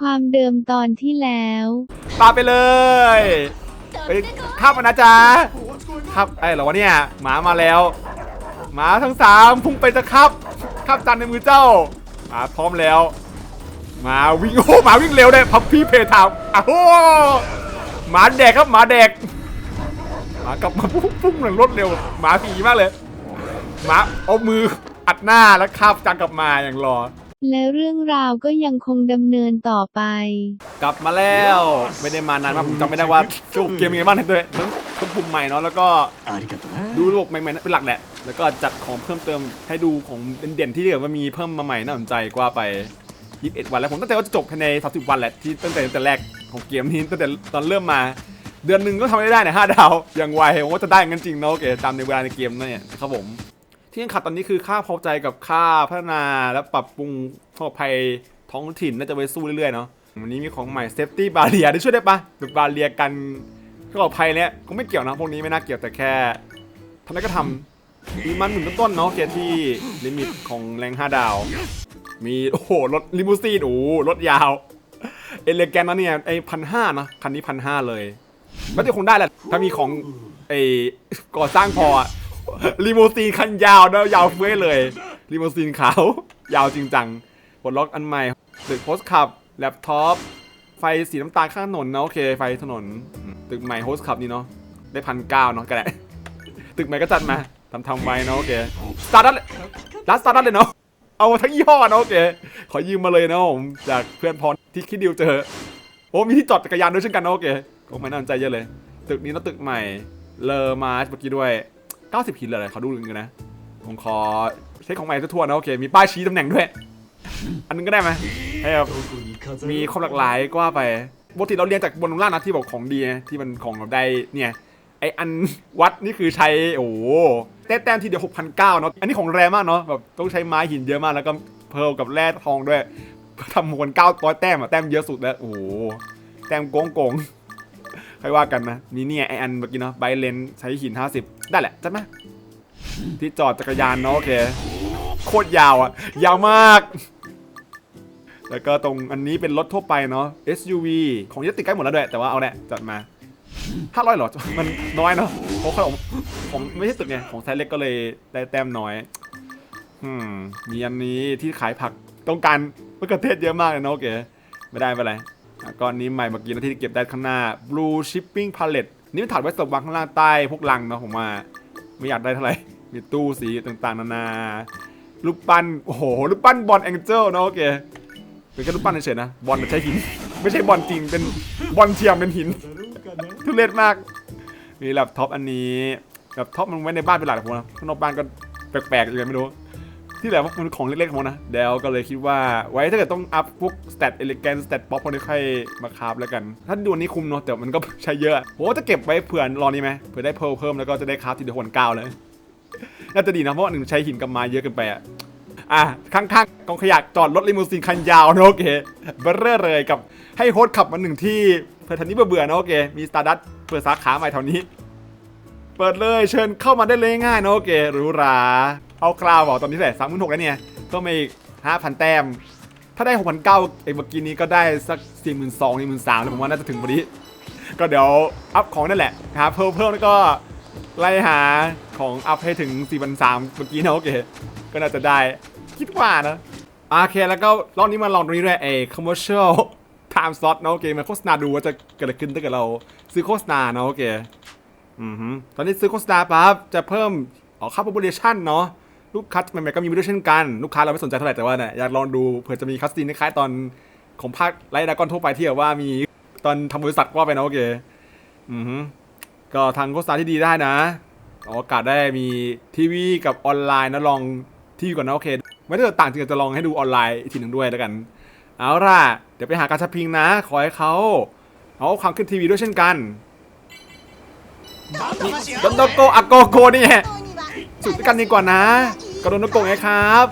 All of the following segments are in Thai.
ความเดิมตอนที่แล้วปาไปเลยไปข้ามมานะจ๊ะครับไอ้เหรอวะเนี่ยหมามาแล้วหมาทั้งสามพุ่งไปจะครับครับจันในมือเจ้าหมาพร้อมแล้วหมาวิ่งโอ้หมาวิ่งเร็วเลยพับพี่เพทามอ้าวโหหมาแดกครับหมาแดกหมากลับมาพุ่งพุ่งหลังรถเร็วหมาผีมากเลยหมาเอามืออัดหน้าแล้วคาบจังกลับมาอย่างรอ และเรื่องราวก็ยังคงดำเนินต่อไป กลับมาแล้ว ไม่ได้มานานมากผมจำไม่ได้ว่าจูเกมยังไงบ้างเลยทั้งทั้งปุ่มใหม่เนาะแล้วก็ดูโลกใหม่ๆเป็นหลักแหละ แล้วก็จัดของเพิ่มเติมให้ดูของเด่นๆที่เดี๋ยวมันมีเพิ่มมาใหม่น่าสนใจกว่าไป 21 วันแล้วผมตั้งใจว่าจะจบภายใน 30 วันแหละที่ตั้งแต่ตั้งแต่แรกของเกมนี้ตั้งแต่ตอนเริ่มมาเดือนหนึ่งก็ทำได้ได้นะห้าดาวอย่างไวผมว่าจะได้เงินจริงเนาะโอเคตามในเวลาในเกมเนี่ยครับผม ที่ยังขาดตอนนี้คือค่าพอใจกับค่าพัฒนาและปรับปรุงปลอดภัยท้องถิ่นน่าจะไปสู้เรื่อยๆเนาะวันนี้มีของใหม่เซฟตี้บาเรียได้ช่วยได้ปะแบบบาเรียกันก็ปลอดภัยเนี่ยคงไม่เกี่ยวนะพวกนี้ไม่น่าเกี่ยวแต่แค่ทำได้ก็ทำมีมันหนึ่งต้นๆเนาะเกียร์ที่ลิมิตของแรง5ดาว มีโอ้โหรถลิมูซีนโอ้รถยาวเอเลแกนนะเนี่ยไอพันห้านะคันนี้พันห้าเลยไมันจะคงได้แหละถ้ามีของไอก่อสร้างพอ ลีโมซีนคันยาวนะยาวเฟ้ยเลยลีโมซีนขาว ยาวจริงจังปลดล็อกอันใหม่ตึกโฮสขับแล็ปท็อปไฟสีน้ำตาลข้างถนนนะโอเค ไฟถนน ตึกใหม่โฮสขับนี่เนาะได้พันเก้าเนาะก็ได้ตึกใหม่ก็จัดมาทำทำไว้เนาะโอเคสตาร์ทเลยร้านสตาร์ทเลยเนาะเอาทั้งยี่ห้อเนาะโอเค ขอยืมมาเลยนะผมจากเพื่อนพรที่คิดดิวเจอโอ้มีที่จอดจักรยานด้วยเช่นกันนะโอเคโอ้ไม่น่าสนใจเยอะเลย ตึกนี้นะตึกใหม่เลอมาร์ชเมื่อกี้ด้วย ก้าสิบหินเลยเขาดูหนึ่งนะผมขอเช็คของใหม่ทั่วๆนะโอเค มีป้ายชี้ตำแหน่งด้วย อันนึงก็ได้ไหมให้แบบมีความหลากหลายก็ว่าไปบทที่เราเรียนจากบนล่างนะที่บอกของดีที่มันของแบบได้เนี่ยไออันวัดนี่คือใช้โอ้โหแต้มที่เดียวหกพันเก้าเนาะอันนี้ของแรงมากเนาะแบบต้องใช้ไม้หินเยอะมากแล้วก็เพลกับแร่ทองด้วยทำมวลเก้าร้อยแต้มอะแต้มเยอะสุดแล้วโอ้โหแต้มโกงโกง ๆใครว่ากันนะนี่เนี่ยไออันเมื่อกี้เนาะไบเลนใช้หิน 50 ได้แหละจัดไหมที่จอดจักรยานเนาะโอเคโคตรยาวอะยาวมาก แล้วก็ตรงอันนี้เป็นรถทั่วไปเนาะ SUV ของยัติดใกล้หมดแล้วด้วย แต่ว่าเอาเนี่ยจัดมา500หรอ มันน้อยเนาะเพราะของผมไม่ใช่ตึกไงของไซส์เล็กก็เลยได้แต้มน้อยอืมมีอันนี้ที่ขายผักต้องการมะเขือเทศเยอะมากเลยเนาะโอเคไม่ได้ไม่เป็นไร ก้อนนี้ใหม่เมื่อกี้นาที่เก็บได้ข้างหน้า blue shipping palette นี่มันถัดไว้สำหรับวางข้างล่างใต้พวกลังเนาะผมว่าไม่อยากได้เท่าไหร่ มีตู้สีต่างๆ นานารูปปั้นโอ้โหรูปปั้นบอลแองเจิลเนาะโอเคเป็นแค่รูปปั้นเฉยๆนะบอลไม่ใช้หิน ไม่ใช่บอลจริงเป็นบอลเทียมเป็นหิน ทุเรศมาก มีแล็ปท็อปอันนี้แล็ปท็อปมันไว้ในบ้านเป็นหลักผมนะข้างนอกบ้านก็แปลกๆอยังไงไม่รู้ ที่เหลือมันของเล็กๆของนะเดี๋ยวก็เลยคิดว่าไว้ถ้าเกิดต้องอัพพวกสเตตเอลิแกนสเตตป๊อปพวกนี้ค่อยมาคาฟแล้วกัน ถ้าดูนี้คุ้มเนาะแต่มันก็ใช้เยอะผมจะเก็บไว้เผื่อรอนี้ไหมเผื่อได้เพิ่มเพิ่มแล้วก็จะได้คาฟทีเดียวหนเก้าเลยน่าจะดีนะเพราะว่าหนึ่งใช้หินกับไม้เยอะเกินไปอะอะข้างๆกองขยะจอดรถลิมูซีนคันยาวนะโอเคเบอร์เร่เลยกับให้โฮสต์ขับมาหนึ่งที่เผื่อทันนี้เบื่อๆนะโอเคมีสตาร์ดัตเปิดสาขาใหม่แถวนี้ เปิดเลยเชิญเข้ามาได้เลยง่ายนะโอเคหรูหราเอาคราวบอกตอนนี้แหละสามหมื่นหกแล้วเนี่ยก็มาอีกห้าพันแต้ม ถ้าได้หกพันเก้าไอ้เมื่อกี้นี้ก็ได้สักสี่หมื่นสองสี่หมื่นสามแล้วผมว่าน่าจะถึงพอดีก็เดี๋ยวอัพของนั่นแหละหาเพิ่มเพิ่มแล้วก็ไล่หาของอัพให้ถึง4 3 0 0เมื่อกี้นะโอเคก็น่าจะได้คิดว่านะโอเคแล้วก็รอบนี้มาลองตรงนี้ด้วยไอ้ commercial time slot นะโอเคมาโฆษณาดูว่าจะเกิดอะไรขึ้นถ้าเกิดเราซื้อโฆษณานะโอเค อือฮึตอนนี้ซื้อโฆษณาปั๊บจะเพิ่มออกค่า population เนาะลูกค้าใหม่ๆก็มีมาด้วยเช่นกัน ลูกค้าเราไม่สนใจเท่าไหร่แต่ว่าเนี่ยอยากลองดูเผื่อจะมีคัสซีนคล้ายๆตอนของภาคไลท์ดากอนทั่วไปที่แบบว่ามีตอนทำบริษัทว่าไปนะโอเคอือฮึก็ทางโฆษณาที่ดีได้นะออกากาศได้มีทีวีกับออนไลน์นะลองทีวีก่อนนะโอเค ไม่ได้ต่างจริงจะลองให้ดูออนไลน์อีกทีหนึ่งด้วยแล้วกัน เอาล่ะ เดี๋ยวไปหาการช้อปปิ้งนะ ขอให้เขาเอาความขึ้นทีวีด้วยเช่นกัน โดนโนโกะอะโกโกนี่แหละสุดกันดีกว่านะกระโดนโนโกะไงครับ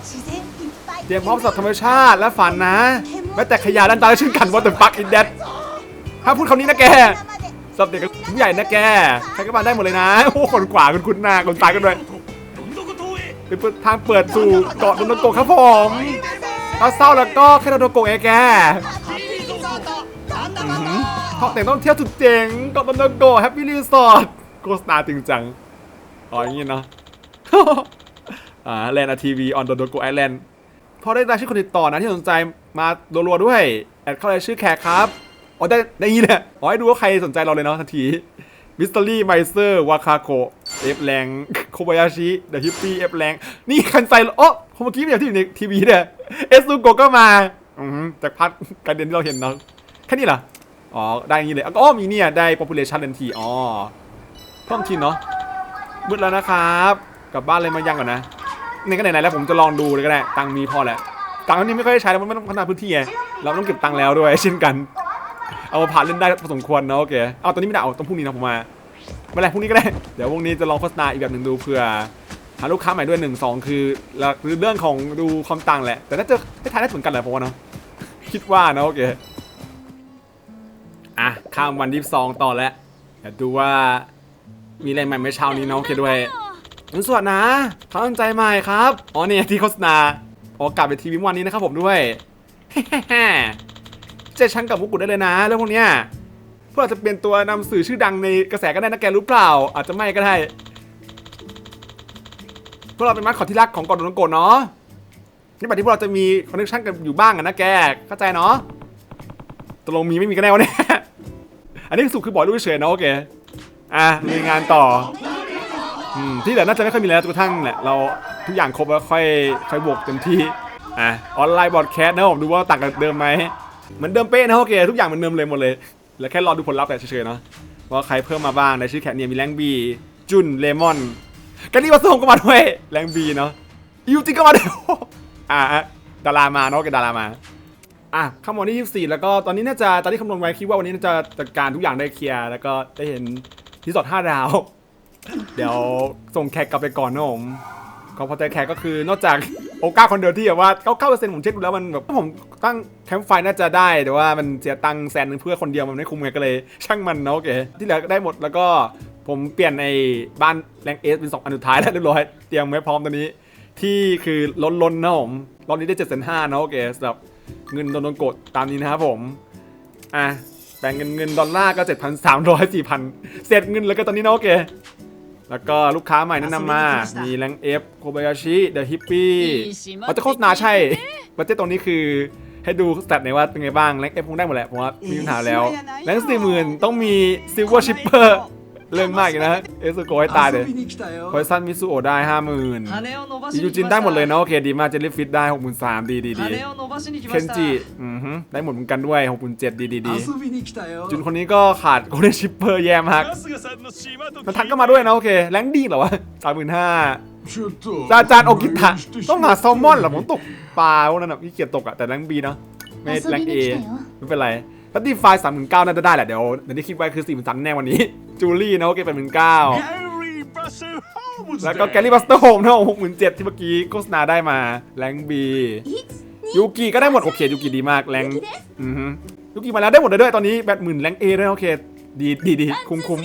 เตรียมพร้อมสัตว์ธรรมชาติและฝันนะแม้แต่ขยะด้านตาและชื่นกันว่าแต่ปักอินเดดถ้าพูดคำนี้นะแกสับเด็กกับผู้ใหญ่นะแกใครก็มาได้หมดเลยนะ โอ้คนขวาคนคุ้นหน้าคนซ้ายกันด้วยเป็นทางเปิดสู่เกาะโดนโกะครับผมถ้าเศร้าแล้วก็แค่โดนโกะไงแกท่องแต่งต้องเที่ยวสุดเจ๋งเกาะโดนโกะแฮปปี้รีสอร์ท ฆษณาจริงจัง อ๋อ อย่างงี้เนาะ อ่าแลนด์ทีวีออนโดโดโกไอแลนด์พอได้รายชื่อคนติดต่อนะที่สนใจมารัวๆด้วย แอดเข้ารายชื่อแขกครับ อ๋อ ได้ได้ยินแหละอ๋อให้ดูว่าใครสนใจเราเลยเนาะทันทีมิสเตอรี่ไมเซอร์วาคาโกเอฟแรงโคบายาชิเดอะฮิปปี้เอฟแรงนี่คันไซโอ้เมื่อกี้เนี่ยที่อยู่ในทีวีเนี่ยเอสซูโกก็มาอือหือจากพัดการเดินที่เราเห็นเนาะแค่นี้เหรออ๋อ ได้อย่างนี้เลยอ๋อมีเนี่ย ได้ population ทันทีอ๋อ เพิ่มทีเนาะมืดแล้วนะครับกลับบ้านเลยมายังก่อนนะในก็ไหนๆแล้วผมจะลองดูเลยก็ได้ตังมีพอแหละตังนี้ไม่ค่อยได้ใช้แล้วมันไม่ต้องพัฒนาพื้นที่ไงเราต้องเก็บตังแล้วด้วย เช่นกัน เอามาผ่านเล่นได้พอสมควรเนาะโอเคเอาตอนนี้ไม่ได้เอาต้องพรุ่งนี้นะผมมาไม่เป็นไรพรุ่งนี้ก็ได้เดี๋ยวพรุ่งนี้จะลองโฆษณาอีกแบบหนึ่งดูเผื่อหาลูกค้าใหม่ด้วยหนึ่งสองคือหลักคือเรื่องของดูความต่างแหละ แต่น่าจะให้ทายได้เหมือนกันแหละผมว่าเนาะคิดว่านะโอเคอะข้ามวันที่สองต่อแล้วเดี๋ยวดูว่า มีอะไรใหม่ไหมเช้านี้เนาะโอเคด้วยนุ่นสวัสดีนะเขาตั้งใจใหม่ครับ อ๋อเนี่ยที่โฆษณาอ๋อกอากาศไปทีวีวันนี้นะครับผมด้วยเจชันกับมุกุได้เลยนะเรื่องพวกเนี้ยเพื่ออาจะเป็นตัวนำสื่อชื่อดังในกระแสก็ได้นะแกรู้เปล่า อาจจะไม่ก็ได้ พวกเราเป็นมัดขอที่รักของกอดนโกดเนาะนี่แบบที่พวกเราจะมีคอนเนคชั่นกันอยู่บ้างอะนะแกเข้าใจเนาะตกลงมีไม่มีกันแน่วะเนี่ยอันนี้สุดคือบอกลูกเฉยๆนาะโอเค อะมีงานต่ออืมที่เหลือน่าจะไม่ค่อยมีแล้วจนกระทั่งแหละเราทุกอย่างครบแล้วค่อยค่อยบวกเต็มที่อะออนไลน์บอดแคสต์นะผมดูว่าต่างกันเดิมไหมเหมือนเดิมเป๊ะนะโอเคทุกอย่างเหมือนเดิมเลยหมดเลยแล้วแค่รอดูผลลัพธ์แต่เฉยๆเนาะว่าใครเพิ่มมาบ้างในชื่อแคทเนี่ยมีแรงบีจุนเลมอนกันนี่มาส่งก็มาด้วยแรงบีเนาะยูจิก็มาด้วยอะดารามาเนาะโอเคดารามาอะข้ามวันที่ 24 แล้วก็ตอนนี้น่าจะตอนที่คำนวณไว้คิดว่าวันนี้น่าจะจัดการทุกอย่างได้เคลียร์แล้วก็ได้เห็น ที่สอด5ดาว เดี๋ยวส่งแขกกลับไปก่อนนะผมก็พอใจแขกก็คือนอกจากโอก้าคนเดียวที่แบบว่า99%ผมเช็คดูแล้วมันแบบผมตั้งแคมป์ไฟน่าจะได้แต่ว่ามันเสียตังค์แสนนึงเพื่อคนเดียวมันไม่คุ้มไงก็เลย ช่างมันเนาะโอเคที่เหลือได้หมดแล้วก็ผมเปลี่ยนในบ้านแรงเอสเป็นสองอันสุดท้ายแล้วเรียบร้อยเตรียมไว้พร้อมตอนนี้ ที่คือล้นล้นๆนะผมรอบนี้ได้7 5 0 0 0นะโอเคสำหรับเงินโดนโดนกดตามนี้นะครับผมอะ แบ่งเงินเงินดอลลาร์ก็7,300 4,000เศษเงินแล้วก็ตอนนี้นะโอเค แล้วก็ลูกค้าใหม่แนะนำมา มีแรงเอฟโคบายาชิเดอะฮิปปี้เขาจะโฆษณาใช่บัตเจ็ตตรงนี้คือให้ดูสแตทหน่อยว่าเป็นไงบ้างแรงเอฟคงได้หมดแหละผมว่าไมมีปัญหาแล้วแรงสี่หมื่นต้องมีซิลเวอร์ชิปเปอร์ เรื่องมากอยนะเอสโกให้ตายเลยคอยสั้นมิซูโอได้ห้าหมื่นอยูจินได้หมดเลยเนาะโอเคดีมากเจลิฟฟิตได้หกหมื่นสามดีดีดีเคนจิได้หมดเหมือนกันด้วยหกหมื่นเจ็ดดีดีดีจุนคนนี้ก็ขาดโคเดชิปเปอร์แย่มากมัทักก็มาด้วยนะโอเคแรงดีเหรอวะสามหมื่นห้าอาจานโอกิตะต้องหาแซลมอนเหรอผมตกปลาพวกนั้นอะขี้เกียจตกอะแต่แรงบีเนาะไม่แรงเอไม่เป็นไร พัตตี้ไฟสามหมื่นเก้าน่าจะได้แหละเดี๋ยวเดี๋ยวนี้คิดไว้คือสี่หมื่นสามแน่วันนี้ จูลี่นะโอเคแปดหมื่นเก้าแล้วก็แกลลี่บัสเตอร์โฮมนะหกหมื่นเจ็ดที่เมื่อกี้โฆษณาได้มาแรงบียูกิก็ได้หมดโอเคยูกิดีมากแรงยูกิมาแล้วได้หมดเลยด้วยตอนนี้แปดหมื่นแรงเอด้วยโอเคดีดีดีคุ้มคุ้ม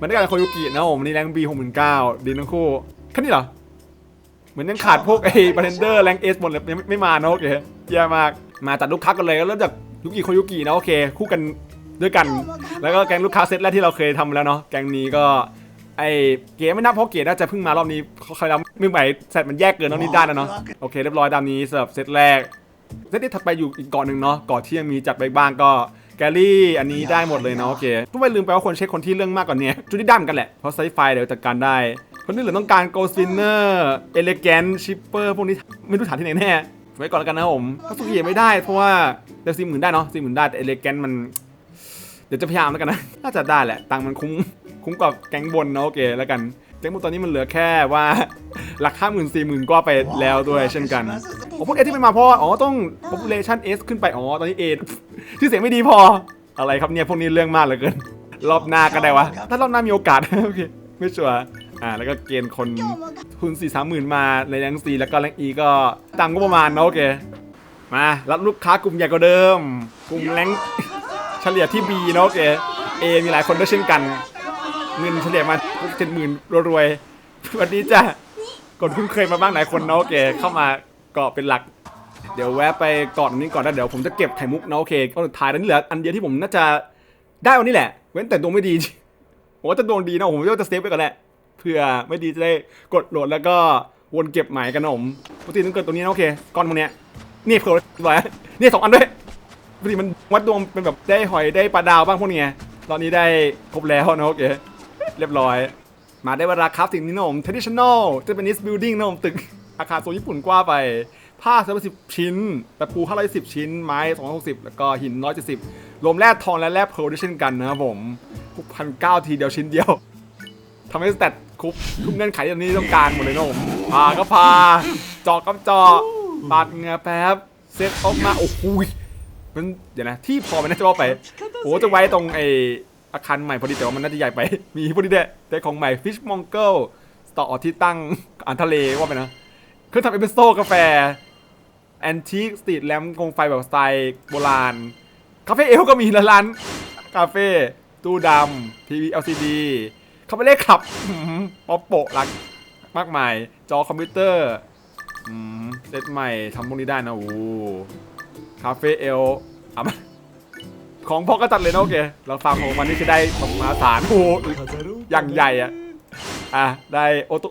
มันได้การโคยุกินะผมนี่แรงบีหกหมื่นเก้าดีทั้งคู่แค่นี้เหรอเหมือนยังขาดพวกไอ้บาร์เทนเดอร์แรงเอสหมดเลยไม่ไม่มาเนาะโอเคเยอะมากมาจัดลูกค้ากันเลยก็เริ่มจาก ยุกิโคยุกินะโอเค คู่กันด้วยกัน แล้วก็แกงลูกค้าเซตแรกที่เราเคยทำแล้วเนาะแกงนี้ก็ไอ้เก๋ไม่นับเพราะเก๋น่าจะเพิ่งมารอบนี้เขาเคยทำไม่ไหวเซตมันแยกเกินน้องนิดได้นะเนาะโอเคเรียบร้อยตามนี้สำหรับเซตแรกเซตที่ถัดไปอยู่อีกเกาะหนึ่งเนาะเกาะที่ยังมีจัดไปบ้างก็แกลลี่อันนี้ได้หมดเลยเนาะโอเคทุกไปลืมไปว่าคนเช็คคนที่เรื่องมากกว่านี้จุดที่ด้ามอนกันแหละเพราะไซไฟเดี๋ยวจัดการได้คนที่เหลือต้องการ Gold Spinner Elegant Shipper พวกนี้ไม่รู้ฐานที่ไหนแน่ ไว้ก่อนแล้วกันนะครับผมถ้าสุกี้ไม่ได้เพราะว่าแต่สี่หมื่นได้เนาะสี่หมื่นได้แต่ Elegant มัน เดี๋ยวจะพยายามแล้วกันนะน่าจะได้แหละตังค์มันคุ้มคุ้มกับแก๊งบนเนาะโอเคแล้วกันแก๊งบนตอนนี้มันเหลือแค่ว่าหลักห้าหมื่นสี่หมื่นก็ไปแล้วด้วยเช่นกันโอ้พวกเอที่ไม่มาเพราะว่าอ๋อต้อง population S ขึ้นไปอ๋อตอนนี้ A ชื่อเสียงไม่ดีพออะไรครับเนี่ยพวกนี้เรื่องมากเหลือเกินรอบหน้าก็ได้วะถ้ารอบหน้ามีโอกาสโอเคไม่ชัวร์ อ่าแล้วก็เกณฑ์คนทุนสี่สามหมื่นมาในแรงซีแล้วก็แรงอีก็ตามก็ประมาณเนอะโอเค มารับลูกค้ากลุ่มใหญ่กว่าเดิม กลุ่มแรงเฉลี่ยที่ B เนอะโอเค A มีหลายคนด้วยเช่นกัน เงินเฉลี่ยมาเจ็ดหมื่นรวยๆวันนี้จะกดคุ้นเคยมาบ้างหลายคนเนอะโอเค เข้ามาเก็เป็นหลัก เดี๋ยวแวะไปก่อนนี้ก่อนนะเดี๋ยวผมจะเก็บไข่มุกนะโอเคก็สุดท้ายแล้นี่เหลืออันเดียวที่ผมน่าจะได้วันนี้แหละ เว้นแต่ดวงไม่ดีผมว่าจะดวงดีนะผมว่าจะเซฟไปก่อนแหละ เพื่อไม่ดีจะได้กดโหลดแล้วก็วนเก็บหม่กันนะผมปกติต้องเกิดตรงนี้นะโอเคก้อนพวกเนี้ยนี่เผื่อไว้นี่สองอันด้วยปกติมันวัดดวงเป็นแบบได้หอยได้ปลาดาวบ้างพวกนี้ไงตอนนี้ได้ครบแล้วนะโอเคเรียบร้อย มาได้เวลาครับสิ่งนี้นะผม traditional Japanese building นะผมตึกอาคารโซนญี่ปุ่นกว้างไปผ้าสามสิบชิ้นตะปูห้าร้อยสิบชิ้น ไม้สองร้อยหกสิบแล้วก็หินร้อยเจ็ดสิบรวมแร่ทองและแร่เพร์ลด้วยเช่นกันนะครับผมพันเก้าทีเดียวชิ้นเดียวทำให้สแตท ครบทุกเงื่อนไขที่ตอนนี้ต้องการหมดเลยนะผมพาก็พาจอกก็จาะตัดเงือแป๊บเซ็ตออกมาโอ้โหยมันเดี๋ยวนะที่พอมันน่าจะว่าไปโอ้จะไว้ตรงไออาคารใหม่พอดีแต่ว่ามันน่าจะใหญ่ไป มีพอดีเด้แต่ของใหม่ Fish m o n g l e ต่อที่ตั้งอ่านทะเลว่าไปนะเครื่องทำเอสเปรสโซ่กาแฟแอนทิคสตรีทแลมป์กงไฟแบบสไตล์โบราณคาเฟ่เอลก็มีละร้านคาเฟ่ตู้ดำทีวี LCD เขาไม่เล่นขับป๊อปโปะรักมากมาย จอคอมพิวเตอร์เซตใหม่ทำพวกนี้ได้นะโอ้คาเฟ่เอลอของพ่อก็จัดเลยนะโอเค เราฟังของมันนี่จะได้ของมาสารโอ้อย่างใหญ่อะ อะ ได้โอโต้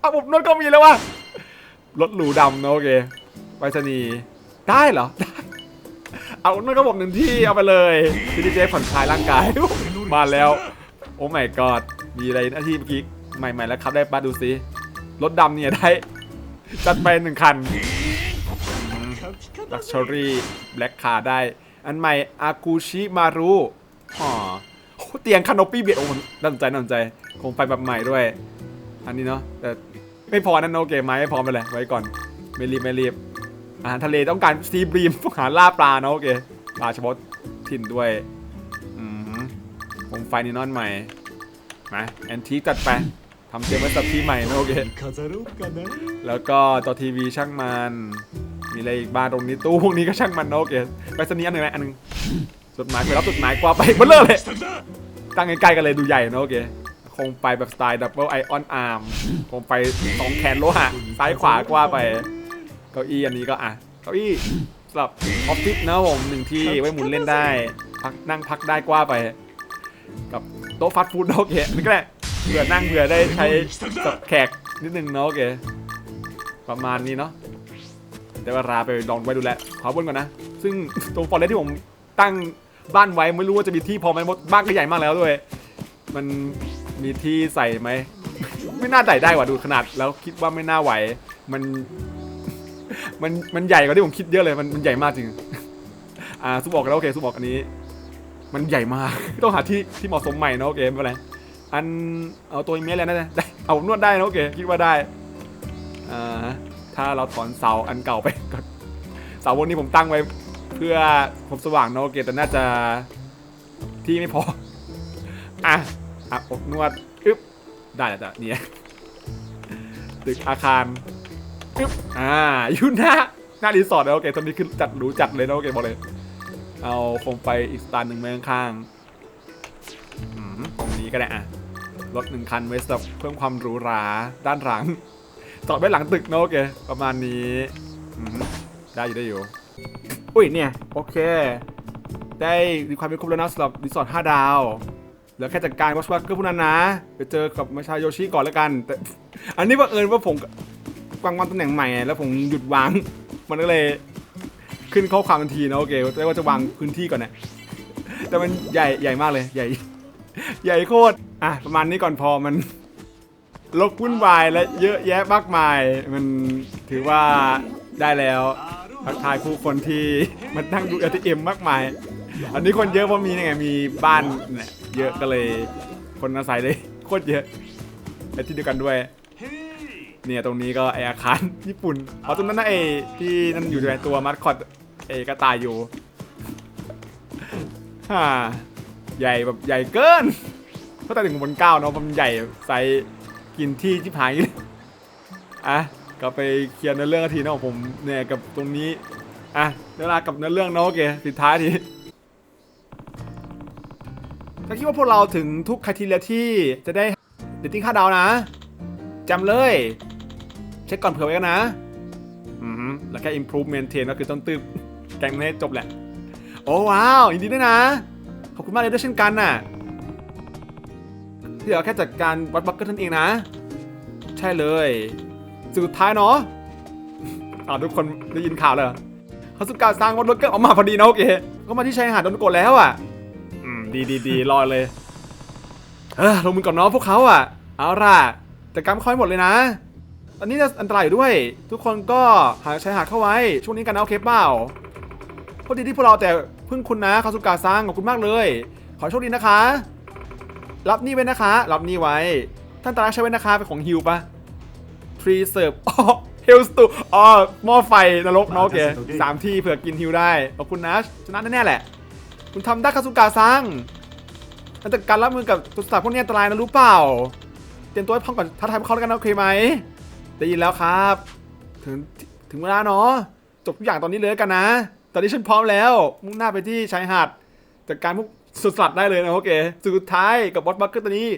อะผมนวดก็มีแล้วว่ะรถหรูดำนะโอเคไปรษณีได้เหรอ เอานั่นก็บอกหนึ่งที่เอาไปเลยพี่ดีเจผ่อนคลายร่างกาย มาแล้ว โอ้ my god มีอะไรหน้าที่เมื่อกี้ใหม่ๆแล้วครับได้ปะดูสิรถดำเนี่ยได้ จัดไปหนึ่งคันลักชอรี่แบล็กคาได้ อันใหม่อากูชิมารุอ๋อเตียงคานอปี้เบียโอ้น่าสนใจน่าสนใจคงไปแบบใหม่ด้วย อันนี้เนาะแต่ไม่พอนั่นโอเคไหมไม่พอไปเลยไว้ก่อน ไม่รีบไม่รีบอาหารทะเลต้องการซีบรีมองหาล่าปลาเนาะโอเคปลาเฉพาะถิ่นด้วย อืมคงไฟนี่นอนใหม่ มาแอนทีตัดไปทำเจมส์ตัดที่ใหม่นะโอเคแล้วก็ต่อทีวีช่างมัน มีอะไรอีกบ้านตรงนี้ตู้พวกนี้ก็ช่างมันนะโอเคไปสนีอันหนึ่งไหมอันหนึ่งจดหมายไปรับจดหมายกว่าไปเบลเลอร์เลยตั้งใกล้ๆกันเลยดูใหญ่นะโอเคคงไปแบบสไตล์ดับเบิลไอออนอาร์มคงไปสองแขนโลหะซ้ายขวากว่าไปเก้าอี้อันนี้ก็อะเก้าอี้สำหรับออฟฟิศนะผมหนึ่งที่ไว้หมุนเล่นได้ พักนั่งพักได้กว่าไป กับ โต๊ะฟาสต์ฟู้ดนะโอเคนี่ก็ได้เผื่อนั่งเผื่อได้ใช้กับแขกนิดนึงเนาะโอเคประมาณนี้เนาะเดี๋ยวเวลาไปลองไว้ดูแลขอบนก่อนนะ ซึ่งตรงฟอร์เรสที่ผมตั้งบ้านไว้ไม่รู้ว่าจะมีที่พอไหมบ้านก็ใหญ่มากแล้วด้วย มันมีที่ใส่ไหม ไม่น่าใส่ได้ว่ะดูขนาดแล้วคิดว่าไม่น่าไหว มัน มันมันใหญ่กว่าที่ผมคิดเยอะเลยมันมันใหญ่มากจริง อ่าซุปบอกแล้วโอเคซุปบอกอันนี้ มันใหญ่มาก ต้องหาที่ที่เหมาะสมใหม่นะโอเคไม่เป็นไรอันเอาตัวเมสแล้วนะได้เอานวดได้นะโอเคคิดว่าได้อ่าถ้าเราถอนเสาอันเก่าไปก่อนเสาพวกนี้ผมตั้งไว้เพื่อผมสว่างนะโอเคแต่น่าจะที่ไม่พออะอะอบนวดอึ๊บได้แล้วจ้ะเนี่ยตึกอาคารอึ๊บอ่าอยู่หน้าหน้ารีสอร์ทนะโอเคตอนนี้คือจัดหรูจัดเลยนะโอเคบอกเลย เอาโคมไฟอีกสตาร์หนึ่งไว้ข้างๆอืมตรงนี้ก็ได้อะรถหนึ่งคันไว้สำหรับเพิ่มความหรูหราด้านหลังจอดไว้หลังตึกนะโอเคประมาณนี้ได้อยู่ได้อยู่ อุ้ยเนี่ยโอเค ได้รีความเป็นครบแล้วนะสำหรับรีสอร์ท5ดาวเหลือแค่จัดการวอชวักเกอร์พวกนั้นนะไปเจอกับมาชาโยชิก่อนแล้วกันแต่อันนี้บังเอิญว่าผมวางวางตำแหน่งใหม่แล้วผมหยุดวาง มันก็เลย ขึ้นข้อความทันทีนะโอเคแต่ว่าจะวางพื้นที่ก่อนนะแต่มันใหญ่ใหญ่มากเลยใหญ่ ใหญ่โคตรอะประมาณนี้ก่อนพอมันลกวุ่นวายและเยอะแยะมากมาย มันถือว่าได้แล้วทักทายผู้คนที่มันนั่งดู ATM มมากมาย อันนี้คนเยอะเพราะมีไงมีบ้านเนี่ยเยอะก็เลย คนอาศัยเลยโคตรเยอะและที่เดียวกันด้วยเนี่ยตรงนี้ก็ไออาคารญี่ปุ่นเพราะตรงนั้นนะไอที่นั่นอยู่ในตัวมัดคอต ไอกระต่ายอยู่ฮ่าใหญ่แบบใหญ่เกินเพราะแต่ถึงบนเก้าเนาะมันใหญ่ไซส์กินที่ชิบหายอะก็ไปเคลียร์เนื้อเรื่องทีนะผมเนี่ยกับตรงนี้อะเวลากับเนื้อเรื่องเนาะโอเคปิดท้ายทีถ้าคิดว่าพวกเราถึงทุกคทีเรียที่จะได้เดตติ้งค่าดาวนะจำเลย เช็คก่อนเผื่อไว้กันนะ อือหือแล้วแค่ improve maintain ก็คือต้องตืบ แกงให้จบแหละ โอ้ว้าวยินดีด้วยนะ ขอบคุณมากเลยด้วยเช่นกันน่ะที่เราแค่จัดการวัดบัคเกอร์ท่านเองนะ ใช่เลยสุดท้ายเนาะอ่าทุกคนได้ยินข่าวเลยเขาสุกาสร้างวัดบัคเกอร์ออกมาพอดีนะโอเค ก็มาที่ชายหาดโดนโกะแล้วอะ อืมดีดีดีรอเลยเออลงมือก่อนเนาะพวกเขาอะ เอาล่ะจัดการเขาให้หมดเลยนะตอนนี้จะอันตรายอยู่ด้วย ทุกคนก็หาชายหาดเข้าไว้ ช่วงนี้กันนะโอเคเปล่า โชคดีที่พวกเราแต่พึ่งคุณนะคาสุกาซังขอบคุณมากเลย ขอให้โชคดีนะคะ รับนี่ไว้นะคะ รับนี่ไว้ ท่านตาลักใช้ไว้นะคะเป็นของฮิวปะทรีเซิร์ฟอ๋อเฮลสตูอ๋อหม้อไฟนรกเนาะโอเคสามที่เผื่อกินฮิวได้ขอบคุณนะชนะแน่ๆแหละ คุณทำได้คาสุกาซังมันจัดการรับมือกับตัวสัตว์พวกนี้อันตรายนะรู้เปล่า เตรียมตัวให้พร้อมก่อนท้าทายพวกเขาแล้วกันนะโอเคไหมได้ยินแล้วครับ ถึงถึงเวลาเนาะจบทุกอย่างตอนนี้เลยแล้วกันนะต อนนี้ฉันพร้อมแล้ว มุ่งหน้าไปที่ชายหาดจัดการพวกสุดสัตว์ได้เลยนะโอเคสุดท้ายกับบอสบัคเกอร์ตัวนี้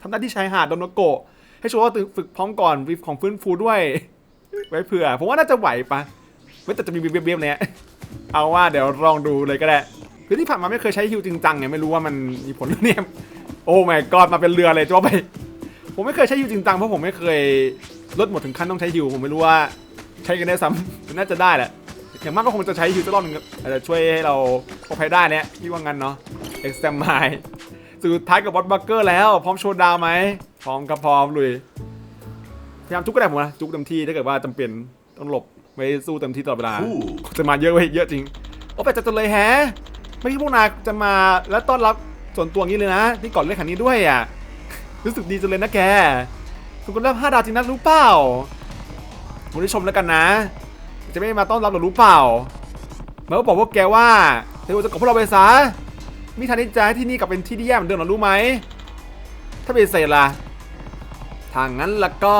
ทำหน้าที่ชายหาดโดนโกะให้ชัวร์ว่าฝึกพร้อมก่อนวิฟของฟื้นฟูด้วย ไว้เผื่อ ผมว่าน่าจะไหวปะไม่แต่จะมีเบี้ยวๆเนี่ยเอาว่าเดี๋ยวลองดูเลยก็ได้คือที่ผ่านมาไม่เคยใช้ฮิวจริงจังไงไม่รู้ว่ามันมีผลหรือเนี่ยโอ้ my god มาเป็นเรือเลยจ้าไป ผมไม่เคยใช้ฮิวจริงจังเพราะผมไม่เคยลดหมดถึงขั้นต้องใช้ฮิวผมไม่รู้ว่าใช้กันได้ซ้ำน่าจะได้แหละ อย่างมากก็คงจะใช้ฮิวจะรอบหนึงครับอาจจะช่วยให้เราปลอดภัยได้เนี่ยพี่ว่างั้นเนาะเอ็กซ์แตมไมสุดท้ายกับบอสบัคเกอร์แล้วพร้อมโชว์ดาวไหมพร้อมครับพร้อมลุยพยายามจุกก็ได้ผมนะจุกเต็มที่ถ้าเกิดว่าจำเป็นต้องหลบไว้สู้เต็มที่ตลอดเวลา Ooh. จะมาเยอะเว้ยเยอะจริงโอ้แต่จะเลยแฮะไม่ใช่พวกนายจะมาแล้วต้อนรับส่วนตัวงี้เลยนะที่ก่อนเล่นขันนี้ด้วยอะรู้สึกดีจังเลยนะแกคุณก็รับห้าดาวจริงนะรู้เปล่าผมได้ชมแล้วกันนะ จะไม่มาต้อนรับหรอรู้เปล่าเมื่อบอกพวกแกว่าเธอจะกับพวกเราไปซะมีทางที่จะให้ที่นี่กลับเป็นที่ที่แย่เหมือนเดิมหรอรู้ไหม ถ้าเป็นเศษล่ะทางนั้นแล้วก็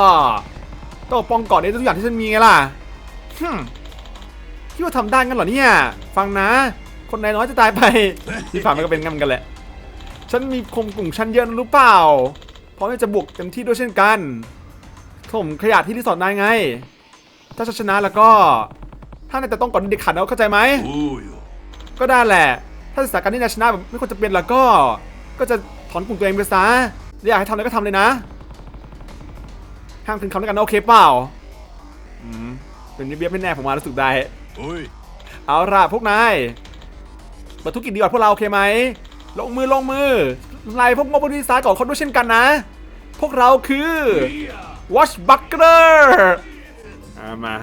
ต้องป้องก่อนในทุกอย่างที่ฉันมีไงล่ะฮึคิดว่าทำได้งั้นเหรอเนี่ย ฟังนะ คนนายน้อยจะตายไปที่ผ่านมาก็เป็นงั้นกันแหละ ฉันมีคมกลุ่มชั้นเยอะนะรู้เปล่าพร้อมที่จะบวกเต็มที่ด้วยเช่นกันผมขยะที่ที่สอนนายไง ถ้าชนะแล้วก็ถ้านายจะต้องก่อนเด็กขันแล้วเข้าใจไหม ก็ได้แหละ ถ้าสถานการณ์นี้ชนะแบบไม่ควรจะเป็นแล้วก็ ก็จะถอนกลุ่มตัวเองไปซะอยากให้ทำอะไรก็ทำเลยนะ ห้ามถึงคำด้วยกันโอเคเปล่าเป็นเบี้ยบไม่แน่ผมมารู้สึกได้ เอาล่ะพวกนายมาทุกกิจดีกว่าพวกเราโอเคไหม ลงมือลงมือไล่พวกมอบบริษัทก่อนคนด้วยเช่นกันนะ พวกเราคือ Watch Buckler อ่ามา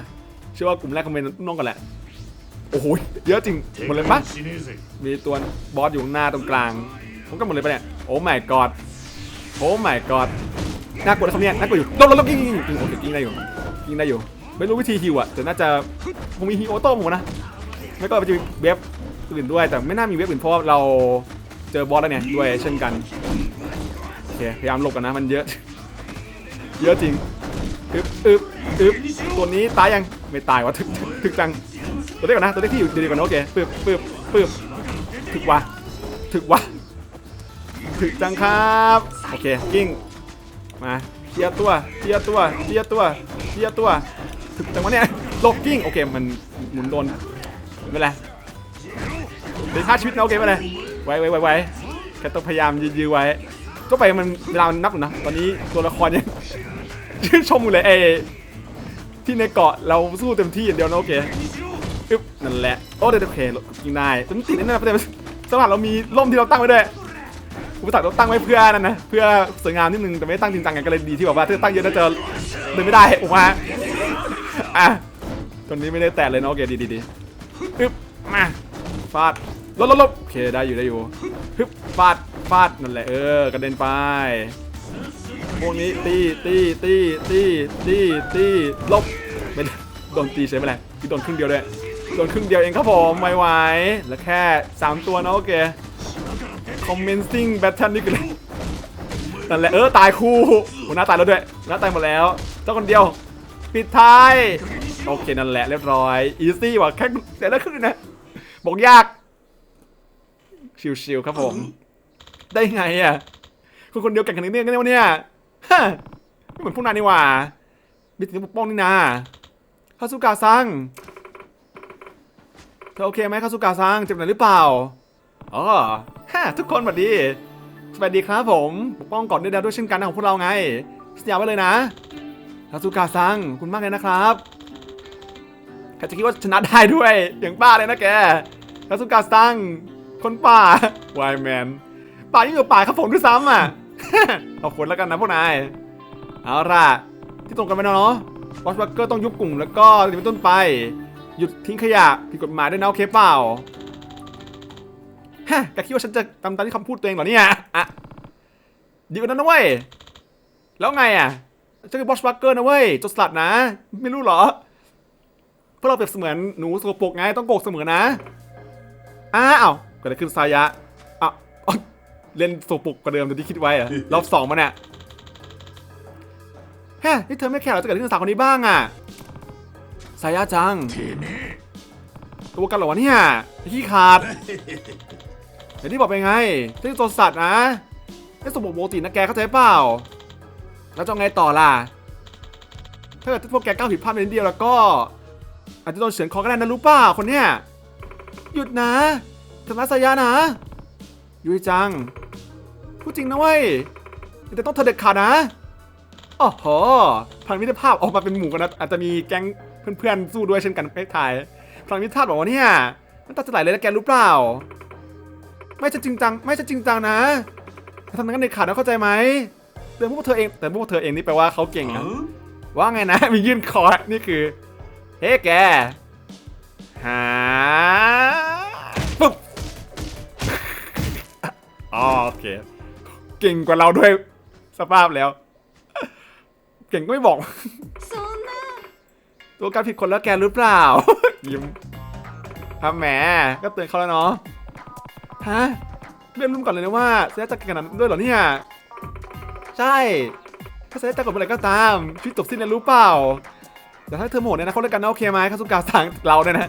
เชื่อว่ากลุ่มแรกคอมเมนต์น้องกันแหละโอ้โหเยอะจริงหมดเลยปะมีตัวบอสอยู่หน้าตรงกลางผมก็หมดเลยปะเนี่ยโอ้ my god โอ้ my god น่ากลัวนะครัเนี้ยน่ากลัวอยู่โดนแล้วกิ้งยิงยิงโอ้กิ้งได้อยู่กิ้งได้อยู่ ไม่รู้วิธีฮิวอะแต่น่าจะคงมีฮิโอโต้หมูนะไม่ก็จะมีเว็บอื่นด้วย แต่ไม่น่ามีเว็บอื่นเพราะเราเจอบอสแล้วเนี่ยด้วยเช่นกันโอเคพยายามหลบกันนะมันเยอะ เยอะจริง อึบอึบอึบตัวนี้ตายยังไม่ตายวะถึกถึกจังตัวเล็กก่อนนะตัวเล็กที่อยู่ดีๆก่อนนะโอเคปึ๊บปึ๊บปึ๊บถึกวะถึกวะถึกจังครับโอเคกิ้งมาเทียตัวเทียตัวเทียตัวเทียตัวถึกจังวะเนี่ยหลบกิ้งโอเคมันหมุนโดนไม่เป็นไรเดี๋ยวฆ่าชีวิตนะโอเคไม่เป็นไรไว้ไว้ไว้ไว้แค่ต้องพยายามยื้อไว้ก็ไปมันเวลานับนะตอนนี้ตัวละครยัง ชื่นชมอยู่เลยเอที่ในเกาะเราสู้เต็มที่อย่างเดียวนะโอเคอึ๊บนั่นแหละโอ้เดี๋ยวโอเคยิงได้จนติดนั่นนะประเด็นสมัครเรามีร่มที่เราตั้งไว้ด้วยอุปสรรคเราตั้งไว้เพื่อนั่นนะเพื่อสวยงามนิดนึงแต่ไม่ตั้งจริงจังกันก็เลยดีที่แบบว่าถ้าตั้งเยอะน่าจะเดินไม่ได้ออกมาอะตอนนี้ไม่ได้แตะเลยนะโอเคดีดีดีอึ๊บมาฟาดลบลบลบโอเคได้อยู่ได้อยู่ฮึบฟาดฟาดนั่นแหละเออกระเด็นไป พวกนี้ตีตีตีตีตีตีลบไม่โดนตีใช่ไหมแหละที่โดนครึ่งเดียวด้วยโดนครึ่งเดียวเองครับผมไม่ไหวแล้วแค่ 3 ตัวนะโอเค commencing battle นี่คืออะไรนั่นแหละเออตายคู่หัวหน้าตายแล้วด้วยหัวหน้าตายหมดแล้วเจ้าคนเดียว ปิดท้ายโอเคนั่นแหละเรียบร้อย easy ว่ะแค่แต่ละครึ่งนะบอกยากชิวๆครับผม ได้ไงอะคนคนเดียวแก่งขนาดนี้กันเนี่ยวะเนี่ย เหมือนพวกนายนี่หว่าบิดถึงปกป้องนี่นาคาสุกาซังเธอโอเคไหมคาสุกาซังเจ็บหนหรือเปล่าอ๋อฮะทุกคนสวัสดี สวัสดีครับผม ปกป้องก่อนด้วยดาวด้วยเช่นกันนะของพวกเราไงสัญญาไว้เลยนะคาสุกาซังขอบคุณมากเลยนะครับใครจะคิดว่าชนะได้ด้วย อย่างบ้าเลยนะแกคาสุกาซังคนป่า วายแมน ป่ายิ่งกว่าป่าครับผมด้วยซ้ำอะ ขอบคุณแล้วกันนะพวกนาย เอาล่ะ ที่ตรงกันไหมเนาะวอชบักเกอร์ต้องยุบกลุ่มแล้วก็จากนี้เป็นต้นไป หยุดทิ้งขยะผิดกฎหมายด้วยนะโอเคเปล่าฮะแกคิดว่าฉันจะทำตามที่คำพูดตัวเองเหรอเนี่ยอะดีกว่านั้นนะเว้ย แล้วไงอะฉันคือบอชบักเกอร์นะเว้ยจดสลัดนะ ไม่รู้เหรอพวกเราเปรียบเสมือนหนูสกปรกไงต้องโกกเสมอนะ อ้าวเกิดอะไรขึ้นซายะ เล่นโซปุกกว่าเดิมตอนที่คิดไว้เหรอรอบสองมาเนี่ยแฮะนี่เธอไม่แคร์หรอจะเกิดอะไรขึ้นกับสาวคนนี้บ้างอะซายะจัง ตัวกันเหรอวะเนี่ยไอ้ขี้ขาดอย่างที่บอกไปไงที่ตัวสัตว์นะไม่สมบูรณ์ปกตินะแกเข้าใจเปล่า แล้วจะเอาไงต่อล่ะ ถ้าเกิดพวกแกก้าวผิดพลาดไปนิดเดียวแล้วก็ อาจจะโดนเฉือนคอก็ได้นะรู้เปล่าคนเนี้ยหยุดนะธรรมะสายานะยุยจัง พูดจริงนะเว้ยแต่ต้องเธอเด็ดขาดนะโอ้โหพลังมิตรภาพออกมาเป็นหมู่กันนะอาจจะมีแก๊งเพื่อนๆสู้ด้วยเช่นกันไม่ทายพลังมิตรภาพบอกว่าเนี่ยมันตัดจะไหลเลยนะแกรู้เปล่า ไม่จะจริงจัง ไม่จะจริงจังนะถ้าทำงั้นเด็ดขาดนะเข้าใจไหมแต่พวกเธอเองแต่พวกเธอเองนี่แปลว่าเขาเก่งนะว่าไงนะมียื่นคอนี่คือเฮ้แกหาปุ๊บอ๋อโอเค เก่งกว่าเราด้วยสภาพแล้ว เก่งก็ไม่บอก ตัวการผิดคนแล้วแกหรือเปล่า ยิ้มทำแหมก็เตือนเขาแล้วเนาะฮะเริ่มรุ่มก่อนเลยนะว่าเซจะเก่งขนาดนั้นด้วยเหรอเนี่ย ใช่ถ้าเซจะกดเมื่อไหร่ก็ตามชีวิตจบสิ้นแล้วรู้เปล่าแต่ถ้าเธอโหมดเนี่ยนะเขาเล่นกันนะโอเคไหมคาสุกาสั่งเราเนี่ยนะ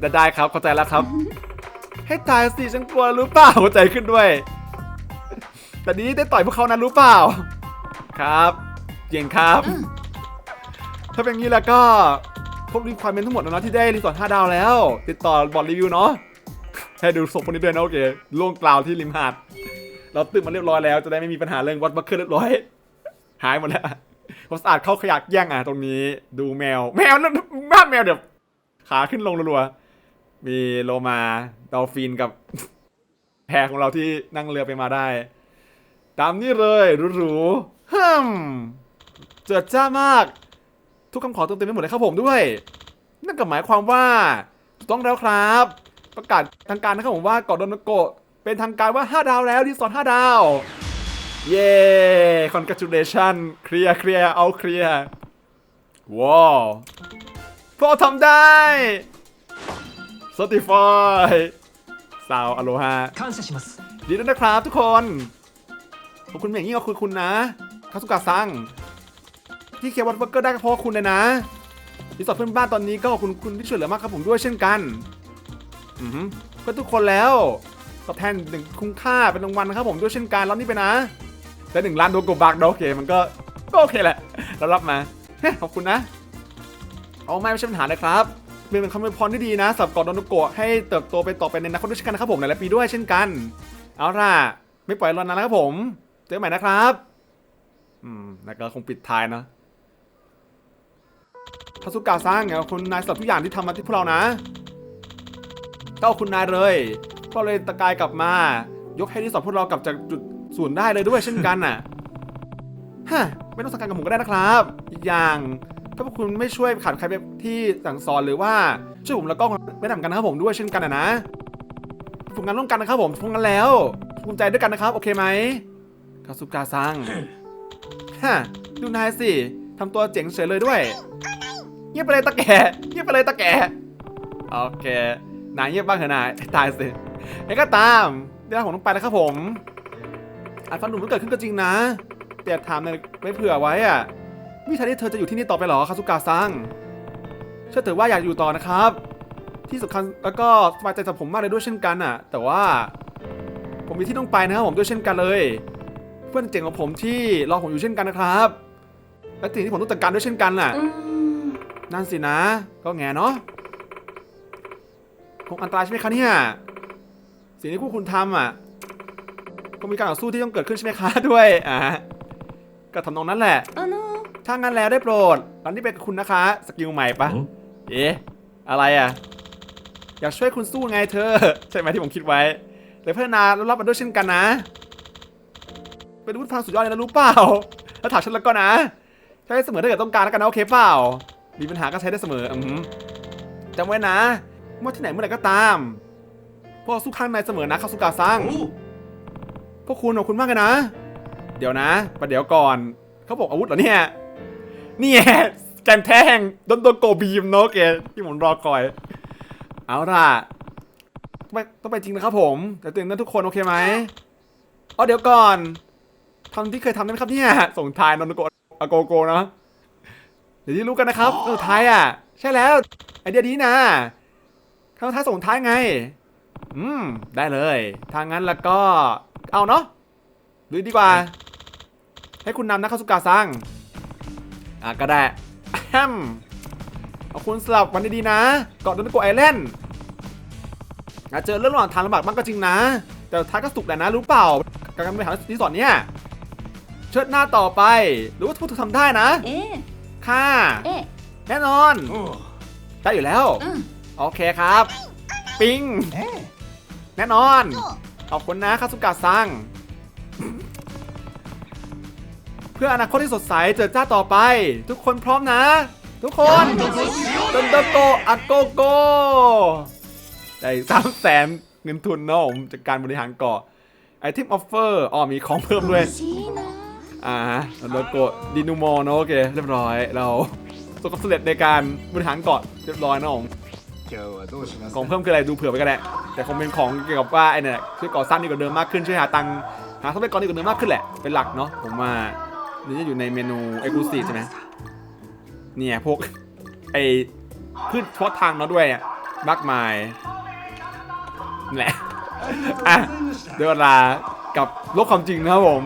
ได้ได้ครับเข้าใจแล้วครับ ให้ตายสิฉันกลัวรู้เปล่าหัวใจขึ้นด้วย แต่นี้ได้ต่อยพวกเขานะรู้เปล่า ครับ เก่งครับ ถ้าเป็นงี้แล้วก็พบรีควอรเมนต์ทั้งหมดแล้วนะที่ได้รีสอร์ท5ดาวแล้ว ติดต่อบอร์ดรีวิวเนาะให้ดูศพคนนี้ด้วยนะโอเคล่วงกล่าวที่ริมหาดเราตื่นมาเรียบร้อยแล้วจะได้ไม่มีปัญหาเรื่องวัดบัคเกอร์เรียบร้อย หายหมดแล้วผมสะอาดเข้าขยักแย่งอะตรงนี้ ดูแมว แมวนั่นบ้านแมวเดี๋ยวขาขึ้นลงรัวๆมีโลมาดอลฟินกับแพรของเราที่นั่งเรือไปมาได้ ตามนี้เลยหรูๆฮัมเจิดจ้ามาก ทุกคำขอเติมเต็มไปหมดเลยครับผมด้วย นั่นก็หมายความว่าต้องแล้วครับ ประกาศทางการนะครับผมว่าเกาะโดนโกะเป็นทางการว่า 5 ดาวแล้วรีสอร์ท5ดาว เย่คอนกราจูเลชันเคลียร์เคลียร์เอาเคลียร์ว้าวพอทำได้สติฟายสาวอโลฮาดีด้วยนะครับทุกคน ขอบคุณอย่างยิ่งขอบคุณคุณนะคาสุกะซังที่เคียวัตเวอร์เกอร์ได้ก็เพราะคุณเลยนะรีสอร์ทเพื่อนบ้านตอนนี้ก็ขอบคุณคุณที่ช่วยเหลือมากครับผมด้วยเช่นกันอือฮึก็ทุกคนแล้วตอบแทนหนึ่งคุ้มค่าเป็นรางวัลนะครับผมด้วยเช่นกันรับนี่ไปนะได้หนึ่งล้านโดโกบักโอเคมันก็ก็โอเคแหละเรารับมาขอบคุณนะเอาไม่ไม่ใช่ปัญหาเลยครับเป็นเป็นคำอวยพรที่ดีนะสำหรับกาะโดนโกะให้เติบโตไปต่อไปในอนาคตด้วยเช่นกันนะครับผมในหลายปีด้วยเช่นกัน เอาล่ะ ไม่ปล่อยรอนานแล้วครับผม เจอใหม่นะครับ อืมแล้วก็คงปิดท้ายนะพาสุกาสร้างเนี่ยคุณนายสำหรับทุกอย่างที่ทำมาที่พวกเรานะก็เอาคุณนายเลยก็เลยตะกายกลับมา ยกให้ที่สอบพวกเรากลับจากจุดศูนย์ได้เลยด้วยเช่นกันน่ะฮะไม่ต้องสังกัดกับผมก็ได้นะครับ อีกอย่างถ้าพวกคุณไม่ช่วยขาดใครไปที่สั่งสอนหรือว่าช่วยผมแล้วก็ไม่ทำกันนะครับผมด้วยเช่นกันนะนะฝึกงานร่วมกันนะครับผมทำงานแล้วภูมิใจด้วยกันนะครับ โอเคไหม คาสุกาซังฮะดูนายสิทำตัวเจ๋งเฉยเลยด้วย เงียบไปเลยตะแกเงียบไปเลยตะแกโอเคนายเงียบบ้างเถอะนายตายสิยังก็ตามเดี๋ยวผมต้องไปแล้วครับผมอาจฟันหนุ่มมันเกิดขึ้นก็จริงนะ แต่ถามในอยไม่เผื่อไว้อะวิชาที่เธอจะอยู่ที่นี่ต่อไปหรอคาสุกาซังเชื่อเถอะว่าอยากอยู่ต่อนะครับ ที่สำคัญแล้วก็สบายใจกับผมมากเลยด้วยเช่นกันอะ แต่ว่า ผมมีที่ต้องไปนะครับผมด้วยเช่นกันเลย พื่อนเจ๋งของผมที่รอผมอยู่เช่นกันนะครับ และสิ่งที่ผมต้องจัดการด้วยเช่นกันน่ะนั่นสินะ ก็แงเนาะคงอันตรายใช่ไหมคะเนี่ย สิ่งที่พวกคุณทำอะ ก็มีการต่อสู้ที่ต้องเกิดขึ้นใช่ไหมคะ ด้วย อ่าก็ทำนองนั้นแหละあのถ้างั้นแล้วได้โปรดตอนนี้เป็นคุณนะคะ สกิลใหม่ปะหืมเอ๊ะ อะไรอะ อยากช่วยคุณสู้ไงเธอ ใช่ไหมที่ผมคิดไว้ แต่พัฒนาแล้วรับมันด้วยเช่นกันนะ เป็นอาวุธพลังสุดยอดเลยนะรู้เปล่า แล้วถามฉันแล้วก็นะ ใช้ได้เสมอถ้าเกิดต้องการแล้วกันนะโอเคเปล่า มีปัญหาก็ใช้ได้เสมออือหือจำไว้นะเมื่อที่ไหนเมื่อไหร่ก็ตาม พวกสู้ข้างในเสมอนะคาสุกาซังพวกคุณขอบคุณมากเลยนะ เดี๋ยวนะประเดี๋ยวก่อนเขาบอกอาวุธเหรอเนี่ย นี่ไงแกนแท่งโดนโดนโกบีมเนาะเกที่ผมรอคอย เอาล่ะต้องไปต้องไปจริงนะครับผม แต่ตื่นนั้นทุกคนโอเคไหมอ๋อเดี๋ยวก่อน ทำที่เคยทำได้ไหมครับเนี่ยส่งทายนนโกอาโกโกเนาะเดี๋ยวที่รู้กันนะครับเออท้ายอะ ใช่แล้ว ไอเดียดีนะทำท้ายส่งท้ายไง อืม ได้เลยถ้างั้นแล้วก็ เอาเนาะหรือดีกว่า ให้คุณนำนะคาสุกาซังอะก็ได้อะแฮมเอาคุณสลับวันดีๆนะเกาะโดนโกไอแลนด์อะเจอเรื่องระหว่างทางลำบากมากก็จริงนะ แต่ท้ายก็สุกแหละนะ รู้เปล่า การบริหารรีสอร์ทเนี่ย เชิดหน้าต่อไป รู้ว่าทุกทำได้นะ ええ ค่ะ ええ แน่นอน ได้อยู่แล้ว うん โอเคครับ ปิง แน่นอน ขอบคุณนะคาสุกะซัง เพื่ออนาคตที่สดใสเจอจ้าต่อไป ทุกคนพร้อมนะ ทุกคนเดนโดโกอัโกโกได้สามแสนเงินทุนเนาะผมจากการบริหารเกาะไอเทมออฟเฟอร์อ๋อมีของเพิ่มด้วย 欲しいな อ่าโดโกะดินูมอเนาะโอเคเรียบร้อยเราสกับสเร็จในการบริหารเกาะเรียบร้อยนะองของเพิ่มคืออะไรดูเผื่อไปก็ได้แต่คงเป็นของเกี่ยวกับว่าไอ้เนี่ยช่วยก่อสร้างดีกว่าเดิมมากขึ้นช่วยหาตังค์หาทรัพยากรดีกว่าเดิมมากขึ้นแหละเป็นหลักเนาะผมว่านี่จะอยู่ในเมนูเอ็กซ์คลูซีฟใช่ไหมเนี่ยพวกไอ้พืชเฉพาะทางเนาะด้วยมากมายแหละอะเดี๋ยวเวลากับโลกความจริงนะครับผม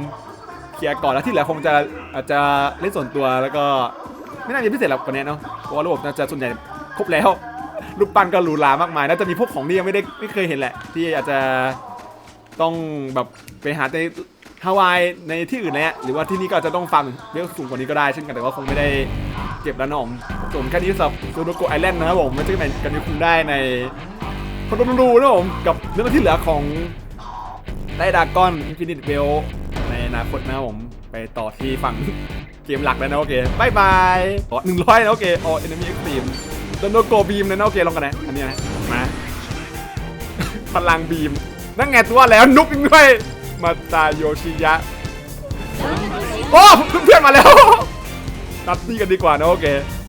เคลียร์ก่อนแล้วที่เหลือคงจะอาจจะเล่นส่วนตัวแล้วก็ไม่น่าจะพิเศษหรอกกว่านี้เนาะเพราะว่าระบบน่าจะส่วนใหญ่ครบแล้วรูปปั้นก็หรูหรามากมายน่าจะมีพวกของที่ยังไม่ได้ไม่เคยเห็นแหละ ที่อาจจะต้องแบบไปหาในฮาวายในที่อื่นเนี่ยหรือว่าที่นี่ก็จะต้องฟาร์มเวลสูงกว่านี้ก็ได้เช่นกันแต่ว่าคงไม่ได้เก็บแล้วนะผมส่วนแค่นี้สำหรับซูโดโกไอแลนด์นะครับผมไม่ใช่เป็นกันนี้คงได้ในคนดูดูนะผมกับเรื่องที่เหลือของไดดากอนอินฟินิตเวล ในอนาคตนะผม ไปต่อที่ฝั่งเกมหลักแล้วนะโอเคบายบายอ๋อหนึ่งร้อยนะโอเคอ๋อเอนมี่เอ็กซ์ตรีมโดนโดโกบีมนะโอเคลองกันนะอันนี้นะมาพลังบีม นั่นไงตัวแล้วนุกอีกด้วยมาตาโยชิยะโอ้เพื่อนๆมาแล้วตัดตีกันดีกว่านะโอเค